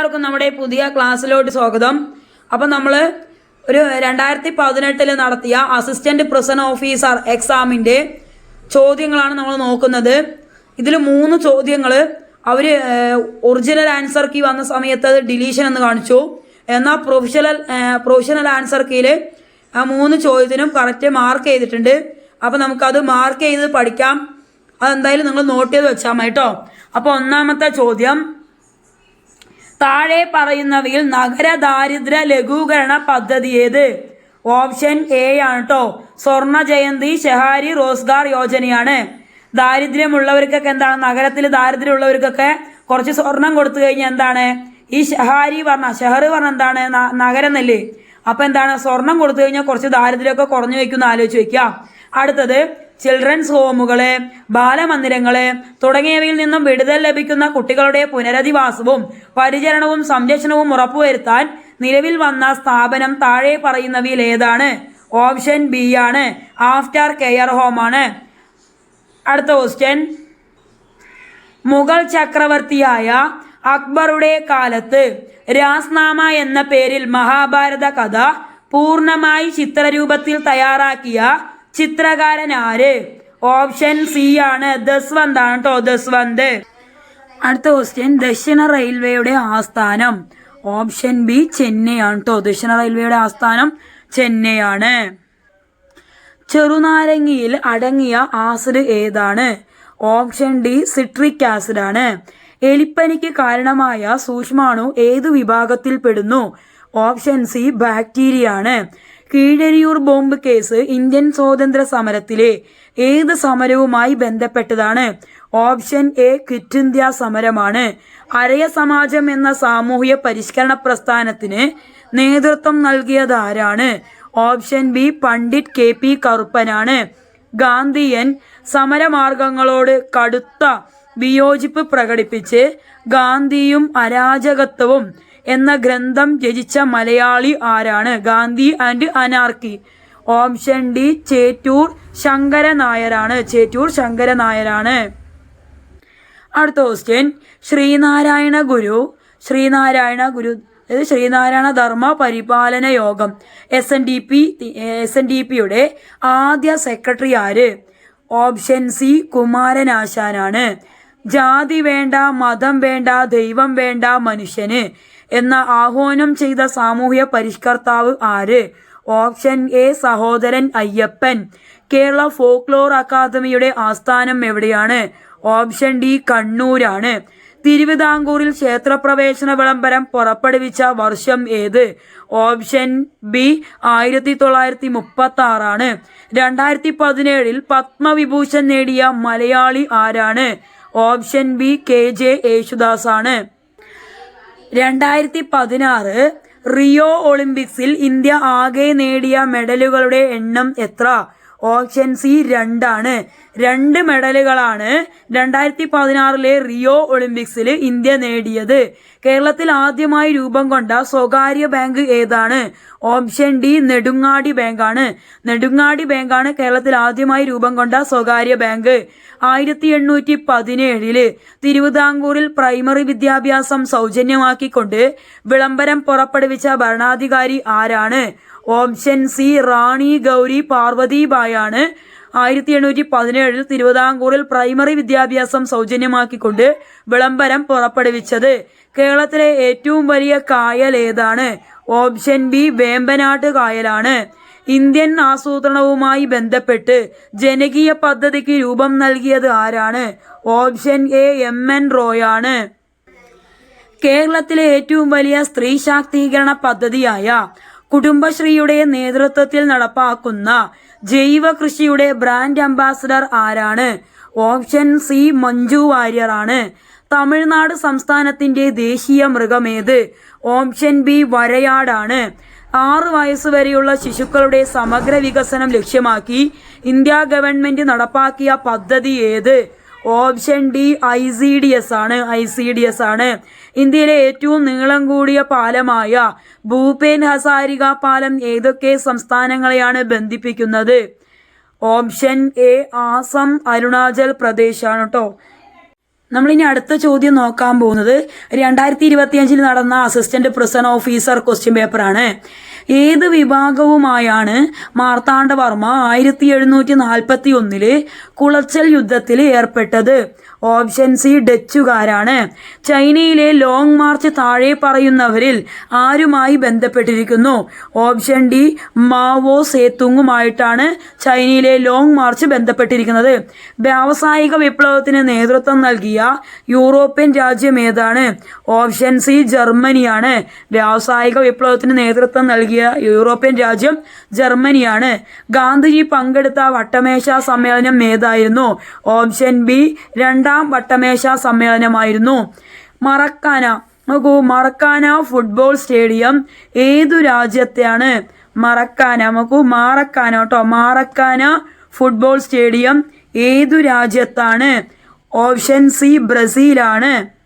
എല്ലാവർക്കും നമ്മുടെ പുതിയ ക്ലാസ്സിലോട്ട് സ്വാഗതം. അപ്പം നമ്മൾ ഒരു രണ്ടായിരത്തി പതിനെട്ടിൽ നടത്തിയ അസിസ്റ്റന്റ് പ്രസൻ ഓഫീസർ എക്സാമിന്റെ ചോദ്യങ്ങളാണ് നമ്മൾ നോക്കുന്നത്. ഇതിൽ മൂന്ന് ചോദ്യങ്ങൾ അവർ ഒറിജിനൽ ആൻസർ കീ വന്ന സമയത്ത് അത് ഡിലീഷൻ എന്ന് കാണിച്ചു. എന്നാൽ പ്രൊഫഷണൽ പ്രൊഫഷണൽ ആൻസർ കീയിൽ ആ മൂന്ന് ചോദ്യത്തിനും കറക്റ്റ് മാർക്ക് ചെയ്തിട്ടുണ്ട്. അപ്പോൾ നമുക്കത് മാർക്ക് ചെയ്ത് പഠിക്കാം. അതെന്തായാലും നിങ്ങൾ നോട്ട് ചെയ്ത് വെച്ചാൽ മതി കേട്ടോ അപ്പോൾ ഒന്നാമത്തെ ചോദ്യം താഴെ പറയുന്നവയിൽ നഗര ദാരിദ്ര്യ ലഘൂകരണ പദ്ധതി ഏത്? ഓപ്ഷൻ എ ആണ് കേട്ടോ സ്വർണ ജയന്തി ഷെഹാരി റോസ്ഗാർ യോജനയാണ്. ദാരിദ്ര്യമുള്ളവർക്കൊക്കെ എന്താണ്? നഗരത്തിൽ ദാരിദ്ര്യമുള്ളവർക്കൊക്കെ കുറച്ച് സ്വർണം കൊടുത്തു കഴിഞ്ഞാൽ എന്താണ്? ഈ ഷെഹാരി പറഞ്ഞ ഷെഹർ പറഞ്ഞ എന്താണ്? നഗരം എന്നല്ലേ അപ്പൊ എന്താണ്? സ്വർണം കൊടുത്തു കഴിഞ്ഞാൽ കുറച്ച് ദാരിദ്ര്യമൊക്കെ കുറഞ്ഞു വെക്കുന്ന ആലോചിച്ച് വെക്കുക. അടുത്തത് ചിൽഡ്രൻസ് ഹോമുകൾ ബാലമന്ദിരങ്ങൾ തുടങ്ങിയവയിൽ നിന്നും വിടുതൽ ലഭിക്കുന്ന കുട്ടികളുടെ പുനരധിവാസവും പരിചരണവും സംരക്ഷണവും ഉറപ്പുവരുത്താൻ നിലവിൽ വന്ന സ്ഥാപനം താഴെ പറയുന്നവയിൽ ഏതാണ്? ഓപ്ഷൻ ബി ആണ്. ആഫ്റ്റർ കെയർ ഹോം ആണ് അടുത്ത ക്വസ്റ്റ്യൻ മുഗൾ ചക്രവർത്തിയായ അക്ബറുടെ കാലത്ത് രാസ്നാമ എന്ന പേരിൽ മഹാഭാരത കഥ പൂർണമായി ചിത്രരൂപത്തിൽ തയ്യാറാക്കിയ ചിത്രകാരൻ ആര്? ഓപ്ഷൻ സി ആണ് ദസ്വന്ത് ആണ് കേട്ടോ ദസ്വന്ത്. അടുത്ത ക്വസ്റ്റ്യൻ ദക്ഷിണ റെയിൽവേയുടെ ആസ്ഥാനം. ഓപ്ഷൻ ബി ചെന്നൈ ആണ് കേട്ടോ ദക്ഷിണ റെയിൽവേയുടെ ആസ്ഥാനം ചെന്നൈയാണ് ചെറുനാരങ്ങയിൽ അടങ്ങിയ ആസിഡ് ഏതാണ്? ഓപ്ഷൻ ഡി സിട്രിക് ആസിഡ് ആണ്. എലിപ്പനിക്ക് കാരണമായ സൂക്ഷ്മാണു ഏതു വിഭാഗത്തിൽ പെടുന്നു? ഓപ്ഷൻ സി ബാക്ടീരിയ ആണ്. കീഴരിയൂർ ബോംബ് കേസ് ഇന്ത്യൻ സ്വാതന്ത്ര്യ സമരത്തിലെ ഏത് സമരവുമായി ബന്ധപ്പെട്ടതാണ്? ഓപ്ഷൻ എ ക്വിറ്റ് ഇന്ത്യ സമരമാണ്. അരയ സമാജം എന്ന സാമൂഹ്യ പരിഷ്കരണ പ്രസ്ഥാനത്തിന് നേതൃത്വം നൽകിയത് ആരാണ്? Option B Pandit K P കറുപ്പനാണ്. Gandhian സമരമാർഗങ്ങളോട് കടുത്ത വിയോജിപ്പ് പ്രകടിപ്പിച്ച് ഗാന്ധിയും അരാജകത്വവും എന്ന ഗ്രന്ഥം രചിച്ച മലയാളി ആരാണ്? Gandhi and anarchy. Option D Chettur Sankara നായരാണ് ചേറ്റൂർ ശങ്കര നായരാണ് അടുത്ത ക്വസ്റ്റ്യൻ ശ്രീനാരായണ ഗുരു. ശ്രീനാരായണ ഗുരു അതായത് Sreenarayana Dharma Paripalana Yogam. S N D P S N D പിയുടെ ആദ്യ സെക്രട്ടറി ആര്? ഓപ്ഷൻ സി കുമാരനാശാനാണ്. ജാതി വേണ്ട മതം വേണ്ട ദൈവം വേണ്ട മനുഷ്യന് എന്ന ആഹ്വാനം ചെയ്ത സാമൂഹ്യ പരിഷ്കർത്താവ് ആര്? Option A Sahodaran Ayyappan. Kerala folklore അക്കാദമിയുടെ ആസ്ഥാനം എവിടെയാണ്? ഓപ്ഷൻ ഡി കണ്ണൂരാണ്. തിരുവിതാംകൂറിൽ ക്ഷേത്രപ്രവേശന വിളംബരം പുറപ്പെടുവിച്ച വർഷം ഏത്? ഓപ്ഷൻ ബി ആയിരത്തി തൊള്ളായിരത്തി മുപ്പത്തി ആറാണ് രണ്ടായിരത്തി പതിനേഴിൽ പത്മവിഭൂഷൺ നേടിയ മലയാളി ആരാണ്? Option B K J Yesudas ആണ് രണ്ടായിരത്തി പതിനാറ് റിയോ ഒളിമ്പിക്സിൽ ഇന്ത്യ ആകെ നേടിയ മെഡലുകളുടെ എണ്ണം എത്ര? ഓപ്ഷൻ സി രണ്ടാണ്. രണ്ട് മെഡലുകളാണ് രണ്ടായിരത്തി പതിനാറിലെ റിയോ ഒളിമ്പിക്സിൽ ഇന്ത്യ നേടിയത്. കേരളത്തിൽ ആദ്യമായി രൂപം കൊണ്ട സ്വകാര്യ ബാങ്ക് ഏതാണ്? ഓപ്ഷൻ ഡി നെടുങ്ങാടി ബാങ്കാണ്. നെടുങ്ങാടി ബാങ്കാണ് കേരളത്തിൽ ആദ്യമായി രൂപം കൊണ്ട സ്വകാര്യ ബാങ്ക്. ആയിരത്തി എണ്ണൂറ്റി പതിനേഴിൽ തിരുവിതാംകൂറിൽ പ്രൈമറി വിദ്യാഭ്യാസം സൗജന്യമാക്കിക്കൊണ്ട് വിളംബരം പുറപ്പെടുവിച്ച ഭരണാധികാരി ആരാണ്? ഓപ്ഷൻ സി റാണി ഗൗരി പാർവതിബായാണ് ആയിരത്തി എണ്ണൂറ്റി പതിനേഴിൽ തിരുവിതാംകൂറിൽ പ്രൈമറി വിദ്യാഭ്യാസം സൗജന്യമാക്കിക്കൊണ്ട് വിളംബരം പുറപ്പെടുവിച്ചത്. കേരളത്തിലെ ഏറ്റവും വലിയ കായൽ ഏതാണ്? ഓപ്ഷൻ ബി വേമ്പനാട്ട് കായലാണ്. ഇന്ത്യൻ ആസൂത്രണവുമായി ബന്ധപ്പെട്ട് ജനകീയ പദ്ധതിക്ക് രൂപം നൽകിയത് ആരാണ്? ഓപ്ഷൻ എ എം എൻ റോയാണ്. കേരളത്തിലെ ഏറ്റവും വലിയ സ്ത്രീ ശാക്തീകരണ പദ്ധതിയായ കുടുംബശ്രീയുടെ നേതൃത്വത്തിൽ നടപ്പാക്കുന്ന ജൈവ കൃഷിയുടെ ബ്രാൻഡ് അംബാസഡർ ആരാണ്? ഓപ്ഷൻ സി മഞ്ജു വാര്യർ ആണ് തമിഴ്നാട് സംസ്ഥാനത്തിന്റെ ദേശീയ മൃഗമേത്? Option B വരയാടാണ്. ആറ് വയസ്സുവരെയുള്ള ശിശുക്കളുടെ സമഗ്ര വികസനം ലക്ഷ്യമാക്കി ഇന്ത്യ ഗവൺമെന്റ് നടപ്പാക്കിയ പദ്ധതി ഏത്? Option D I C D S ആണ്. ഐ സി ഡി എസ് ആണ്. ഇന്ത്യയിലെ ഏറ്റവും നീളം കൂടിയ പാലമായ ഭൂപേൻ ഹസാരിക പാലം ഏതൊക്കെ സംസ്ഥാനങ്ങളെയാണ് ബന്ധിപ്പിക്കുന്നത്? ഓപ്ഷൻ എ ആസം അരുണാചൽ പ്രദേശ് ആണ് കേട്ടോ നമ്മളിനി അടുത്ത ചോദ്യം നോക്കാൻ പോകുന്നത്. രണ്ടായിരത്തി ഇരുപത്തിയഞ്ചിൽ നടന്ന അസിസ്റ്റന്റ് പ്രിസൺ ഓഫീസർ ക്വസ്റ്റ്യൻ പേപ്പറാണ് ഏത് വിഭാഗവുമായാണ് മാർത്താണ്ഡവർമ്മ ആയിരത്തി എഴുന്നൂറ്റി നാൽപ്പത്തി ഒന്നിൽ കുളച്ചൽ യുദ്ധത്തിൽ ഏർപ്പെട്ടത്? ഓപ്ഷൻ സി ഡച്ചുകാരാണ്. ചൈനയിലെ ലോങ് മാർച്ച് താഴെ പറയുന്നവരിൽ ആരുമായി ബന്ധപ്പെട്ടിരിക്കുന്നു? ഓപ്ഷൻ ഡി മാവോ സേത്തുങ്ങുമായിട്ടാണ് ചൈനയിലെ ലോങ് മാർച്ച് ബന്ധപ്പെട്ടിരിക്കുന്നത്. വ്യാവസായിക വിപ്ലവത്തിന് നേതൃത്വം നൽകിയ യൂറോപ്യൻ രാജ്യം ഏതാണ്? ഓപ്ഷൻ സി ജർമ്മനിയാണ്. വ്യാവസായിക വിപ്ലവത്തിന് നേതൃത്വം നൽകിയ യൂറോപ്യൻ രാജ്യം ജർമ്മനിയാണ്. ഗാന്ധിജി പങ്കെടുത്ത വട്ടമേശ സമ്മേളനം ഏതായിരുന്നു? ഓപ്ഷൻ ബി രണ്ടാം വട്ടമേശ സമ്മേളനമായിരുന്നു. മറക്കാന നോക്കൂ മറക്കാന ഫുട്ബോൾ സ്റ്റേഡിയം ഏതു രാജ്യത്തെയാണ്? മറക്കാന നോക്കൂ മാറക്കാന കേട്ടോ. മാറക്കാന ഫുട്ബോൾ സ്റ്റേഡിയം ഏതു രാജ്യത്താണ്? ഓപ്ഷൻ സി ബ്രസീലാണ്.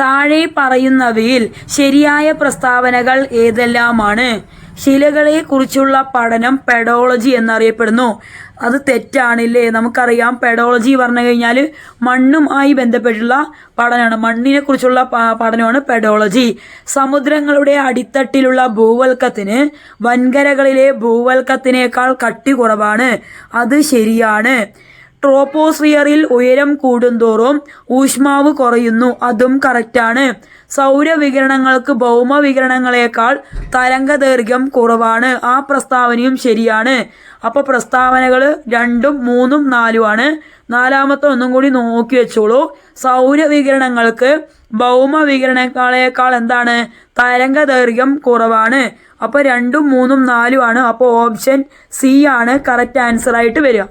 താഴെ പറയുന്നവയിൽ ശരിയായ പ്രസ്താവനകൾ ഏതെല്ലാമാണ്? ശിലകളെ കുറിച്ചുള്ള പഠനം പെഡോളജി എന്നറിയപ്പെടുന്നു. അത് തെറ്റാണില്ലേ? നമുക്കറിയാം. പെഡോളജി പറഞ്ഞു കഴിഞ്ഞാൽ മണ്ണുമായി ബന്ധപ്പെട്ടുള്ള പഠനമാണ്. മണ്ണിനെ കുറിച്ചുള്ള പഠനമാണ് പെഡോളജി സമുദ്രങ്ങളുടെ അടിത്തട്ടിലുള്ള ഭൂവൽക്കത്തിന് വൻകരകളിലെ ഭൂവൽക്കത്തിനേക്കാൾ കട്ടി കുറവാണ് അത് ശരിയാണ്. ട്രോപ്പോസ്ഫിയറിൽ ഉയരം കൂടുന്തോറും ഊഷ്മാവ് കുറയുന്നു. അതും കറക്റ്റാണ് സൗരവികിരണങ്ങൾക്ക് ഭൗമവികിരണങ്ങളെക്കാൾ തരംഗദൈർഘ്യം കുറവാണ്. ആ പ്രസ്താവനയും ശരിയാണ്. അപ്പോൾ പ്രസ്താവനകൾ രണ്ടും മൂന്നും നാലുമാണ് നാലാമത്തെ ഒന്നും കൂടി നോക്കി വെച്ചോളൂ. സൗരവികിരണങ്ങൾക്ക് ഭൗമവികിരണങ്ങളെക്കാൾ എന്താണ്? തരംഗദൈർഘ്യം കുറവാണ്. അപ്പോൾ രണ്ടും മൂന്നും നാലുമാണ് അപ്പോൾ ഓപ്ഷൻ സി ആണ്. കറക്റ്റ് ആൻസർ ആയിട്ട് വരിക.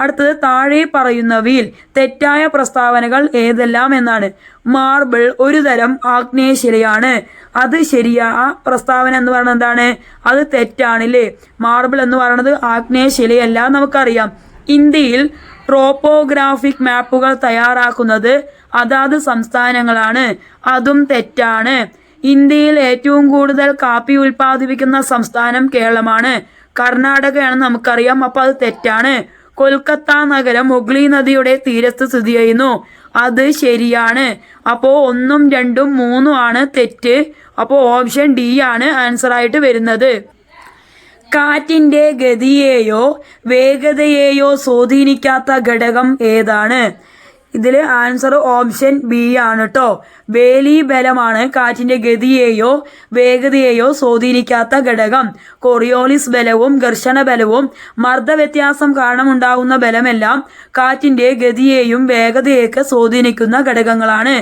അടുത്തത് താഴെ പറയുന്നവയിൽ തെറ്റായ പ്രസ്താവനകൾ ഏതെല്ലാം എന്നാണ്. മാർബിൾ ഒരു തരം ആഗ്നേയശിലയാണ്. അത് ശരിയാ പ്രസ്താവന എന്ന് പറയുന്നത് എന്താണ്? അത് തെറ്റാണില്ലേ? മാർബിൾ എന്ന് പറയുന്നത് ആഗ്നേയശിലയല്ല നമുക്കറിയാം. ഇന്ത്യയിൽ ട്രോപ്പോഗ്രാഫിക് മാപ്പുകൾ തയ്യാറാക്കുന്നത് അതാത് സംസ്ഥാനങ്ങളാണ്. അതും തെറ്റാണ്. ഇന്ത്യയിൽ ഏറ്റവും കൂടുതൽ കാപ്പി ഉൽപ്പാദിപ്പിക്കുന്ന സംസ്ഥാനം കേരളമാണ്. കർണാടകയാണെന്ന് നമുക്കറിയാം അപ്പോൾ അത് തെറ്റാണ്. കൊൽക്കത്ത നഗരം ഹുഗ്ലി നദിയുടെ തീരത്ത് സ്ഥിതി ചെയ്യുന്നു. അത് ശരിയാണ്. അപ്പോൾ ഒന്നും രണ്ടും മൂന്നും ആണ് തെറ്റ്. അപ്പോൾ ഓപ്ഷൻ ഡി ആണ് ആൻസർ ആയിട്ട് വരുന്നത്. കാറ്റിന്റെ ഗതിയെയോ വേഗതയെയോ സ്വാധീനിക്കാത്ത ഘടകം ഏതാണ്? ഇതിൽ ആൻസർ ഓപ്ഷൻ ബി ആണ് കേട്ടോ വേലി ബലമാണ് കാറ്റിന്റെ ഗതിയെയോ വേഗതയെയോ സ്വാധീനിക്കാത്ത ഘടകം. കൊറിയോളിസ് ബലവും ഘർഷണ ബലവും മർദ്ദവ്യത്യാസം കാരണമുണ്ടാകുന്ന ബലമെല്ലാം കാറ്റിന്റെ ഗതിയെയും വേഗതയൊക്കെ സ്വാധീനിക്കുന്ന ഘടകങ്ങളാണ്.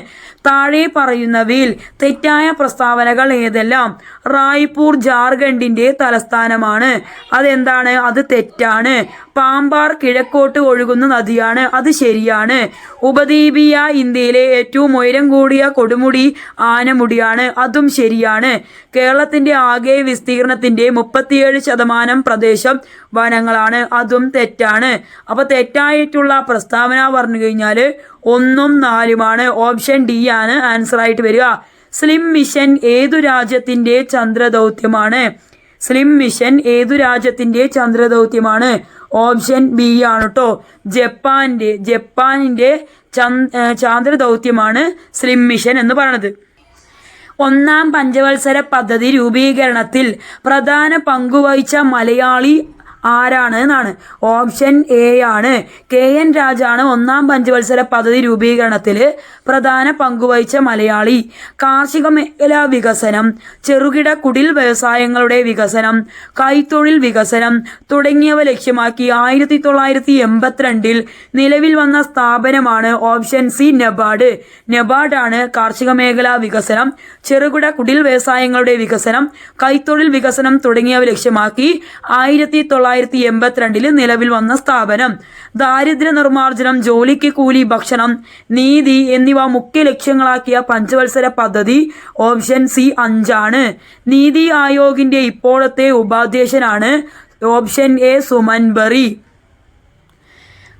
താഴെ പറയുന്നവയിൽ തെറ്റായ പ്രസ്താവനകൾ ഏതെല്ലാം? റായ്പൂർ ജാർഖണ്ഡിന്റെ തലസ്ഥാനമാണ്. അതെന്താണ്? അത് തെറ്റാണ്. പാമ്പാർ കിഴക്കോട്ട് ഒഴുകുന്ന നദിയാണ്. അത് ശരിയാണ്. ഉപദ്വീപീയ ഇന്ത്യയിലെ ഏറ്റവും ഉയരം കൂടിയ കൊടുമുടി ആനമുടിയാണ്. അതും ശരിയാണ്. കേരളത്തിന്റെ ആകെ വിസ്തീർണത്തിന്റെ മുപ്പത്തിയേഴ് ശതമാനം പ്രദേശം വനങ്ങളാണ്. അതും തെറ്റാണ്. അപ്പൊ തെറ്റായിട്ടുള്ള പ്രസ്താവന പറഞ്ഞു കഴിഞ്ഞാൽ ഒന്നും നാലുമാണ്. ഓപ്ഷൻ ഡി ആണ് ആൻസർ ആയിട്ട് വരിക. സ്ലിം മിഷൻ ഏതു രാജ്യത്തിന്റെ ചന്ദ്രദൗത്യമാണ്? സ്ലിം മിഷൻ ഏതു രാജ്യത്തിന്റെ ചന്ദ്രദൗത്യമാണ്? ഓപ്ഷൻ ബി ആണ് കേട്ടോ ജപ്പാന്റെ ജപ്പാനിന്റെ ചാന്ദ്ര ദൗത്യമാണ് സ്ലിം മിഷൻ എന്ന് പറയുന്നത് ഒന്നാം പഞ്ചവത്സര പദ്ധതി രൂപീകരണത്തിൽ പ്രധാന പങ്കുവഹിച്ച മലയാളി ആരാണ് എന്നാണ്. ഓപ്ഷൻ എ ആണ്. കെ എൻ രാജാണ് ഒന്നാം പഞ്ചവത്സര പദ്ധതി രൂപീകരണത്തിൽ പ്രധാന പങ്കുവഹിച്ച മലയാളി. കാർഷിക മേഖലാ വികസനം ചെറുകിട കുടിൽ വ്യവസായങ്ങളുടെ വികസനം കൈത്തൊഴിൽ വികസനം തുടങ്ങിയവ ലക്ഷ്യമാക്കി ആയിരത്തി തൊള്ളായിരത്തി എൺപത്തിരണ്ടിൽ നിലവിൽ വന്ന സ്ഥാപനമാണ് ഓപ്ഷൻ സി നെബാഡ് നെബാഡാണ് കാർഷിക മേഖലാ വികസനം ചെറുകിട കുടിൽ വ്യവസായങ്ങളുടെ വികസനം കൈത്തൊഴിൽ വികസനം തുടങ്ങിയവ ലക്ഷ്യമാക്കി ആയിരത്തി തൊള്ളായിരത്തി എൺപത്തിരണ്ടിൽ നിലവിൽ വന്ന സ്ഥാപനം. ദാരിദ്ര്യ നിർമ്മാർജനം ജോലിക്ക് കൂലി ഭക്ഷണം നീതി എന്നിവ മുഖ്യ ലക്ഷ്യങ്ങളാക്കിയ പഞ്ചവത്സര പദ്ധതി ഓപ്ഷൻ സി അഞ്ചാണ്. നീതി ആയോഗിന്റെ ഇപ്പോഴത്തെ ഉപാധ്യക്ഷനാണ് ഓപ്ഷൻ എ സുമൻ ബറി.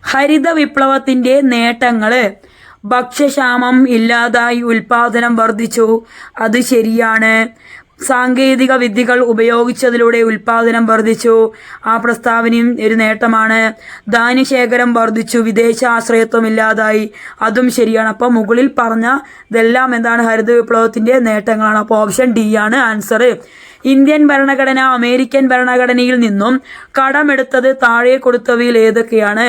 ഹരിത വിപ്ലവത്തിന്റെ നേട്ടങ്ങൾ. ഭക്ഷ്യക്ഷാമം ഇല്ലാതായി ഉൽപാദനം വർദ്ധിച്ചു. അത് ശരിയാണ്. സാങ്കേതിക വിദ്യകൾ ഉപയോഗിച്ചതിലൂടെ ഉൽപാദനം വർദ്ധിച്ചു. ആ പ്രസ്താവനയും ഒരു നേട്ടമാണ്. ധാന്യശേഖരം വർദ്ധിച്ചു. വിദേശ ആശ്രയത്വം ഇല്ലാതായി അതും ശരിയാണ്. അപ്പോൾ മുകളിൽ പറഞ്ഞ ഇതെല്ലാം എന്താണ് ഹരിത വിപ്ലവത്തിന്റെ നേട്ടങ്ങളാണ്. അപ്പോൾ ഓപ്ഷൻ ഡി ആണ് ആൻസർ ഇന്ത്യൻ ഭരണഘടന അമേരിക്കൻ ഭരണഘടനയിൽ നിന്നും കടമെടുത്തത് താഴെ കൊടുത്തവയിൽ ഏതൊക്കെയാണ്?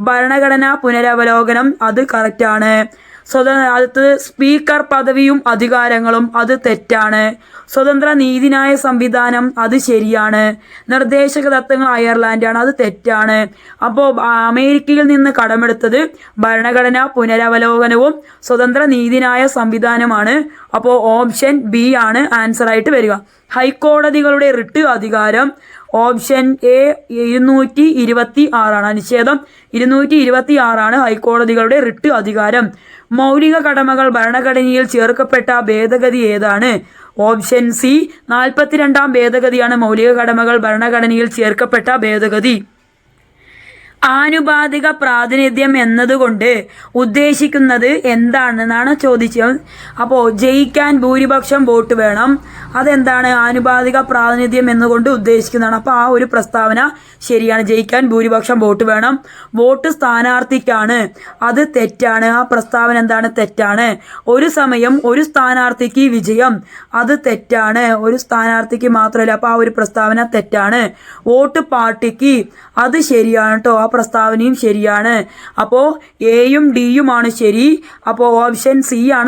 ഭരണഘടനാ പുനരവലോകനം അത് കറക്റ്റാണ്. സ്വതന്ത്ര സ്പീക്കർ പദവിയും അധികാരങ്ങളും അത് തെറ്റാണ്. സ്വതന്ത്ര നീതിന്യായ സംവിധാനം അത് ശരിയാണ്. നിർദ്ദേശക തത്വങ്ങൾ അയർലാൻഡാണ് അത് തെറ്റാണ്. അപ്പോൾ അമേരിക്കയിൽ നിന്ന് കടമെടുത്തത് ഭരണഘടനാ പുനരവലോകനവും സ്വതന്ത്ര നീതിന്യായ സംവിധാനമാണ്. അപ്പോൾ ഓപ്ഷൻ ബി ആണ് ആൻസർ ആയിട്ട് വരിക. ഹൈക്കോടതികളുടെ റിട്ട് അധികാരം ഓപ്ഷൻ എ ഇരുന്നൂറ്റി ഇരുപത്തി ആറാണ്. അനുച്ഛേദം ഇരുന്നൂറ്റി ഇരുപത്തി ആറാണ് ഹൈക്കോടതികളുടെ റിട്ട് അധികാരം. മൗലിക കടമകൾ ഭരണഘടനയിൽ ചേർക്കപ്പെട്ട ഭേദഗതി ഏതാണ്? ഓപ്ഷൻ സി നാൽപ്പത്തിരണ്ടാം ഭേദഗതിയാണ് മൗലിക കടമകൾ ഭരണഘടനയിൽ ചേർക്കപ്പെട്ട ഭേദഗതി. ആനുപാതിക പ്രാതിനിധ്യം എന്നതുകൊണ്ട് ഉദ്ദേശിക്കുന്നത് എന്താണെന്നാണ് ചോദിച്ചത്. അപ്പോൾ ജയിക്കാൻ ഭൂരിപക്ഷം വോട്ട് വേണം. അതെന്താണ് ആനുപാതിക പ്രാതിനിധ്യം എന്നുകൊണ്ട് ഉദ്ദേശിക്കുന്നതാണ്. അപ്പോൾ ആ ഒരു പ്രസ്താവന ശരിയാണ്. ജയിക്കാൻ ഭൂരിപക്ഷം വോട്ട് വേണം. വോട്ട് സ്ഥാനാർത്ഥിക്കാണ്. അത് തെറ്റാണ്. ആ പ്രസ്താവന എന്താണ്? തെറ്റാണ്. ഒരു സമയം ഒരു സ്ഥാനാർത്ഥിക്ക് വിജയം. അത് തെറ്റാണ്. ഒരു സ്ഥാനാർത്ഥിക്ക് മാത്രമല്ല. അപ്പോൾ ആ ഒരു പ്രസ്താവന തെറ്റാണ്. വോട്ട് പാർട്ടിക്ക് അത് ശരിയാണ് കേട്ടോ ആ പ്രസ്താവനയും ശരിയാണ്. അപ്പോൾ എയും ഡിയുമാണ് ശരി. അപ്പോൾ ഓപ്ഷൻ സി ആണ്